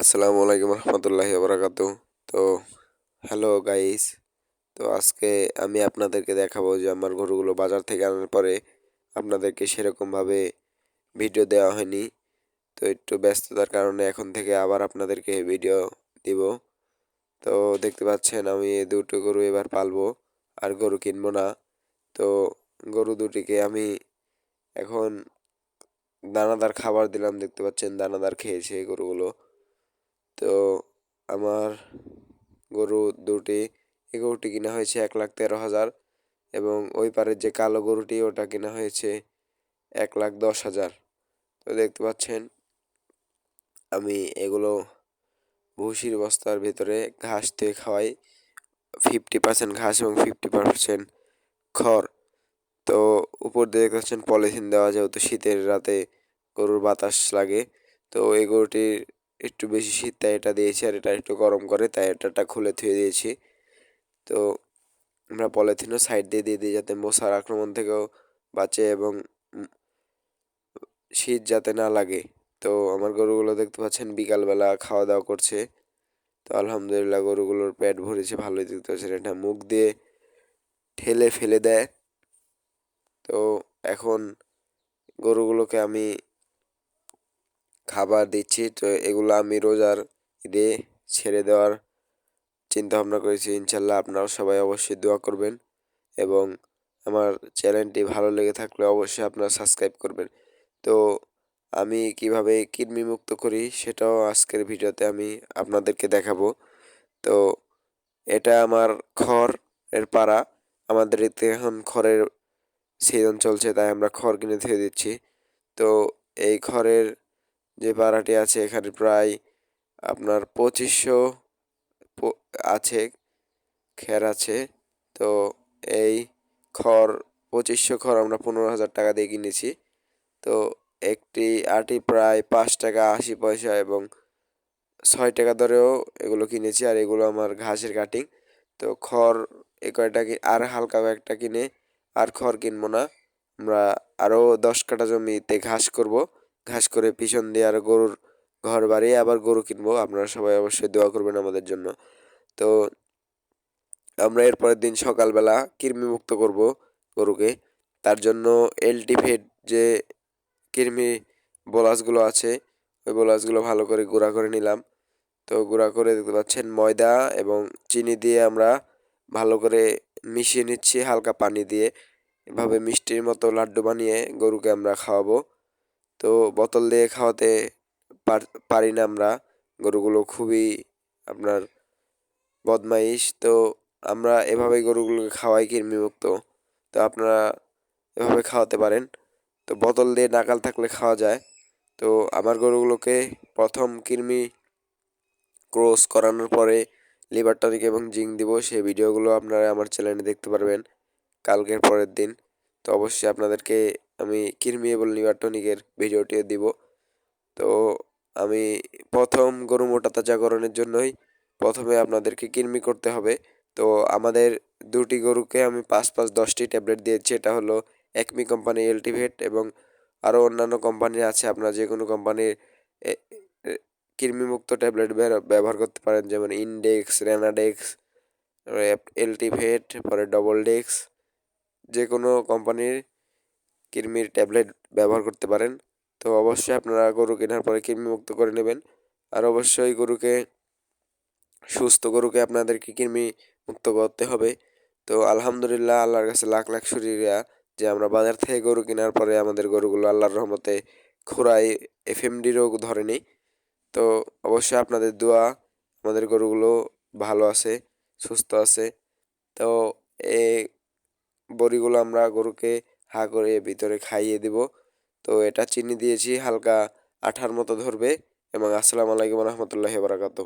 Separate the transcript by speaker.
Speaker 1: আসসালামু আলাইকুম রহমতুল্লাহি বারাকাত তো হ্যালো গাইস তো আজকে আমি আপনাদেরকে দেখাবো যে আমার গরুগুলো বাজার থেকে আনার পরে আপনাদেরকে সেরকমভাবে ভিডিও দেওয়া হয়নি। তো একটু ব্যস্ততার কারণে এখন থেকে আবার আপনাদেরকে ভিডিও দিব। তো দেখতে পাচ্ছেন আমি এই দুটো গরু এবার পালবো, আর গরু কিনবো না। তো গরু দুটিকে আমি এখন দানাদার খাবার দিলাম, দেখতে পাচ্ছেন দানাদার খেয়েছে গরুগুলো। তো আমার গরু দুটি, এই গরুটি কিনা হয়েছে এক লাখ তেরো হাজার এবং ওই পারের যে কালো গরুটি, ওটা কেনা হয়েছে এক লাখ দশ হাজার। তো দেখতে পাচ্ছেন, আমি এগুলো ভুসির বস্তার ভিতরে ঘাস দিয়ে খাওয়াই। ফিফটি পার্সেন্ট ঘাস এবং ফিফটি পার্সেন্ট খড়। তো উপর দিয়ে দেখতে পাচ্ছেন, পলিথিন দেওয়া যেহেতু শীতের রাতে গরুর বাতাস লাগে। তো এই গরুটির একটু বেশি শীত, তাই এটা দিয়েছি আর এটা একটু গরম করে, তাই এটাটা খুলে থুয়ে দিয়েছি। তো আমরা পলিথিনও সাইড দিয়ে দিয়ে দিই যাতে মশার আক্রমণ থেকেও বাঁচে এবং শীত যাতে না লাগে। তো আমার গরুগুলো দেখতে পাচ্ছেন বিকালবেলা খাওয়া দাওয়া করছে। তো আলহামদুলিল্লাহ গরুগুলোর পেট ভরেছে, ভালোই দেখতে পাচ্ছেন। এটা মুখ দিয়ে ঠেলে ফেলে দেয়। তো এখন গরুগুলোকে আমি খাবার দিচ্ছি। তো এগুলো আমি রোজার ঈদে ছেড়ে দেওয়ার চিন্তা ভাবনা করেছি। ইনশাল্লাহ আপনারাও সবাই অবশ্যই দোয়া করবেন এবং আমার চ্যানেলটি ভালো লেগে থাকলে অবশ্যই আপনারা সাবস্ক্রাইব করবেন। তো আমি কীভাবে কৃমি মুক্ত করি সেটাও আজকের ভিডিওতে আমি আপনাদেরকে দেখাবো। তো এটা আমার খড় এর পাড়া। আমাদের এতে এখন খড়ের সিজন চলছে, তাই আমরা খড় কিনে ধুয়ে দিচ্ছি। তো এই খড়ের যে পাড়াটি আছে এখানে প্রায় আপনার পঁচিশশো আছে, খের আছে। তো এই খড়, পঁচিশশো খড় আমরা পনেরো হাজার টাকা দিয়ে কিনেছি। তো একটি আটি প্রায় পাঁচ টাকা আশি পয়সা এবং ছয় টাকা ধরেও এগুলো কিনেছি আর এগুলো আমার ঘাসের কাটিং। তো খড় এ কয়টা আর হালকা একটা কিনে আর খড় কিনবো না। আমরা আরও দশ কাটা জমিতে ঘাস করব। ঘাস করে পিছন দিয়ে আর গরুর ঘর বাড়িয়ে আবার গরু কিনবো। আপনারা সবাই অবশ্যই দোয়া করবেন আমাদের জন্য। তো আমরা এরপরের দিন সকালবেলা কৃমিমুক্ত করব গরুকে। তার জন্য এলটিভেট যে কৃমি বোলাসগুলো আছে, ওই বোলাসগুলো ভালো করে গুঁড়া করে নিলাম। তো গুঁড়া করে দেখতে পাচ্ছেন ময়দা এবং চিনি দিয়ে আমরা ভালো করে মিশিয়ে নিচ্ছি হালকা পানি দিয়ে। এভাবে মিষ্টির মতো লাড্ডু বানিয়ে গরুকে আমরা খাওয়াবো। তো বোতল দিয়ে খাওয়াতে পারি না আমরা। গরুগুলো খুবই আপনার বদমাইশ। তো আমরা এভাবে গরুগুলোকে খাওয়াই কৃমিমুক্ত। তো আপনারা এভাবে খাওয়াতে পারেন। তো বোতল দিয়ে নাকাল থাকলে খাওয়া যায়। তো আমার গরুগুলোকে প্রথম কৃমি ক্রস করানোর পরে লিভার টনিক এবং জিঙ্ক দিব। সেই ভিডিওগুলো আপনারা আমার চ্যানেলে দেখতে পারবেন। কালকের পরের দিন। তো অবশ্যই আপনাদেরকে আমি কৃমি এবং লিভার টনিকের ভিডিওটিও দিব। তো আমি প্রথম গরু মোটা তাজাকরণের জন্যই প্রথমে আপনাদেরকে কৃমি করতে হবে। তো আমাদের দুটি গরুকে আমি পাঁচ পাঁচ দশটি ট্যাবলেট দিয়েছি। এটা হলো একমি কোম্পানি এলটিভেট এবং আরও অন্যান্য কোম্পানির আছে। আপনারা যে কোনো কোম্পানির কৃমিমুক্ত ট্যাবলেট ব্যবহার করতে পারেন। যেমন ইনডেক্স, রেনাডেক্স এলটিভেট, পরে ডবল ডেক্স, যে কোনো কোম্পানির কৃমির ট্যাবলেট ব্যবহার করতে পারেন। তো অবশ্যই আপনারা গরু কেনার পরে কৃমিমুক্ত করে নেবেন। আর অবশ্যই গরুকে, সুস্থ গরুকে আপনাদেরকে কৃমি মুক্ত করতে হবে। তো আলহামদুলিল্লাহ, আল্লাহর কাছে লাখ লাখ শরীরা যে আমরা বাজার থেকে গরু কেনার পরে আমাদের গরুগুলো আল্লাহর রহমতে খুরাই এফএমডি রোগ ধরেনি। তো অবশ্যই আপনাদের দোয়া, আমাদের গরুগুলো ভালো আছে, সুস্থ আছে। তো এই বড়িগুলো আমরা গরুকে হা করে ভিতরে খাইয়ে দেব। তো এটা চিনি দিয়েছি হালকা আঠার মতো ধরবে এবং আসসালামু আলাইকুম রহমতুল্লাহ বারাকাতু